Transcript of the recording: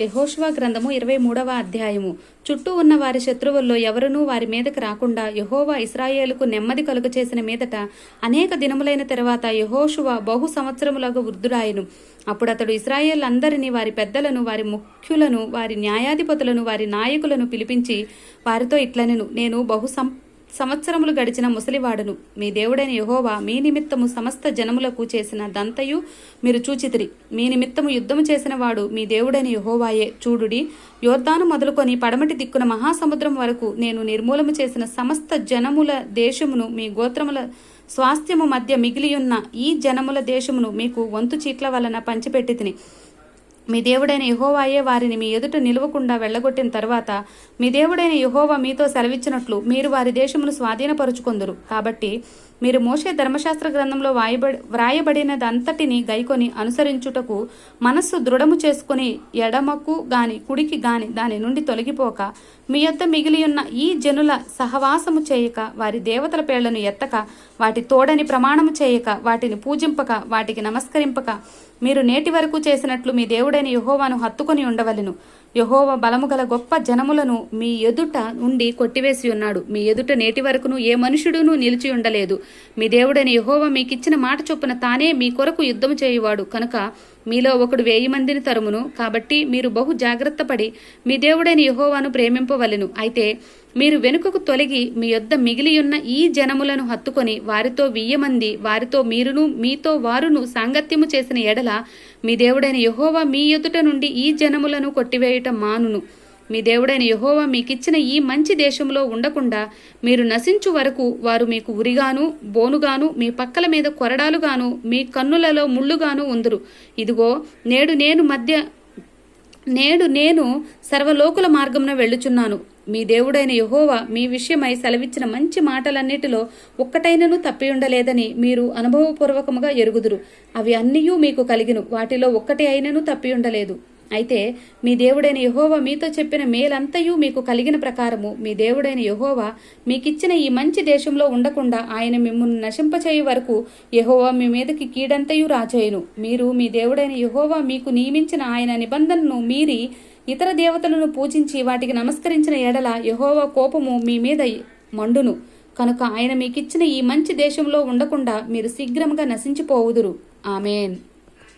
యహోష్వా గ్రంథము ఇరవై మూడవ అధ్యాయము. చుట్టూ ఉన్న వారి శత్రువుల్లో ఎవరునూ వారి మీదకి రాకుండా యహోవా ఇస్రాయేలుకు నెమ్మది కలుగు చేసిన మీదట అనేక దినములైన తర్వాత యహోషువ బహు సంవత్సరములకు వృద్ధుడాయను అప్పుడు అతడు ఇస్రాయేల్ అందరినీ వారి పెద్దలను వారి ముఖ్యులను వారి న్యాయాధిపతులను వారి నాయకులను పిలిపించి వారితో ఇట్లనెను నేను బహు సం సంవత్సరములు గడిచిన ముసలివాడును. మీ దేవుడైన యహోవా మీ నిమిత్తము సమస్త జనములకు చేసిన దంతయు మీరు చూచితిరి. మీ నిమిత్తము యుద్ధము చేసిన వాడు మీ దేవుడైన యహోవాయే. చూడుడి యోర్దాను మొదలుకొని పడమటి దిక్కున మహాసముద్రం వరకు నేను నిర్మూలము చేసిన సమస్త జనముల దేశమును మీ గోత్రముల స్వాస్థ్యము మధ్య మిగిలియున్న ఈ జనముల దేశమును మీకు వంతు చీట్ల వలన పంచిపెట్టి తిని మీ దేవుడైన యహోవాయే వారిని మీ ఎదుట నిలవకుండా వెళ్ళగొట్టిన తర్వాత మీ దేవుడైన యహోవా మీతో సెలవిచ్చినట్లు మీరు వారి దేశమును స్వాధీనపరుచుకొందురు. కాబట్టి మీరు మోసే ధర్మశాస్త్ర గ్రంథంలో వాయబడి వ్రాయబడినదంతటిని గైకొని అనుసరించుటకు మనస్సు దృఢము చేసుకుని ఎడమకు గాని కుడికి గాని దాని నుండి తొలగిపోక మీ యొద్ద మిగిలియున్న ఈ జనుల సహవాసము చేయక వారి దేవతల పేళ్ళను ఎత్తక వాటి తోడని ప్రమాణము చేయక వాటిని పూజింపక వాటికి నమస్కరింపక మీరు నేటి వరకు చేసినట్లు మీ దేవుడైన యహోవాను హత్తుకొని ఉండవలెను. యహోవ బలము గల గొప్ప జనములను మీ ఎదుట నుండి కొట్టివేసి ఉన్నాడు. మీ ఎదుట నేటి వరకును ఏ మనుషుడును నిలిచి ఉండలేదు. మీ దేవుడైన యహోవ మీకిచ్చిన మాట చొప్పున తానే మీ కొరకు యుద్ధము చేయువాడు. కనుక మీలో ఒకడు వేయి మందిని తరుమును. కాబట్టి మీరు బహు జాగ్రత్త పడి మీ దేవుడైన యహోవాను ప్రేమింపవలెను. అయితే మీరు వెనుకకు తొలగి మీ యొద్ద మిగిలియున్న ఈ జనములను హత్తుకొని వారితో వెయ్యమంది వారితో మీరును మీతో వారును సాంగత్యము చేసిన ఎడల మీ దేవుడైన యహోవా మీ ఎదుట నుండి ఈ జనములను కొట్టివేయటం మానును. మీ దేవుడైన యహోవా మీకిచ్చిన ఈ మంచి దేశంలో ఉండకుండా మీరు నశించు వరకు వారు మీకు ఉరిగాను బోనుగాను మీ పక్కల మీద కొరడాలుగాను మీ కన్నులలో ముళ్ళుగాను ఉందరు. ఇదిగో నేడు నేను మధ్య నేడు నేను సర్వలోకుల మార్గంలో వెళ్ళుచున్నాను. మీ దేవుడైన యహోవా మీ విషయమై సెలవిచ్చిన మంచి మాటలన్నిటిలో ఒక్కటైనను తప్పి ఉండలేదని మీరు అనుభవపూర్వకముగా ఎరుగుదురు. అవి అన్నీయూ మీకు కలిగిను. వాటిలో ఒక్కటి అయినను తప్పి ఉండలేదు అయితే మీ దేవుడైన యహోవా మీతో చెప్పిన మేలంతయు మీకు కలిగిన ప్రకారము. మీ దేవుడైన యహోవా మీకిచ్చిన ఈ మంచి దేశంలో ఉండకుండా ఆయన మిమ్మల్ని నశింపచేయు వరకు యహోవా మీ మీదకి కీడంతయు రాచేయును మీరు మీ దేవుడైన యహోవా మీకు నియమించిన ఆయన నిబంధనను మీరి ఇతర దేవతలను పూజించి వాటికి నమస్కరించిన ఎడల యహోవా కోపము మీ మీద మండును. కనుక ఆయన మీకిచ్చిన ఈ మంచి దేశంలో ఉండకుండా మీరు శీఘ్రంగా నశించిపోవుదురు. ఆమెన్.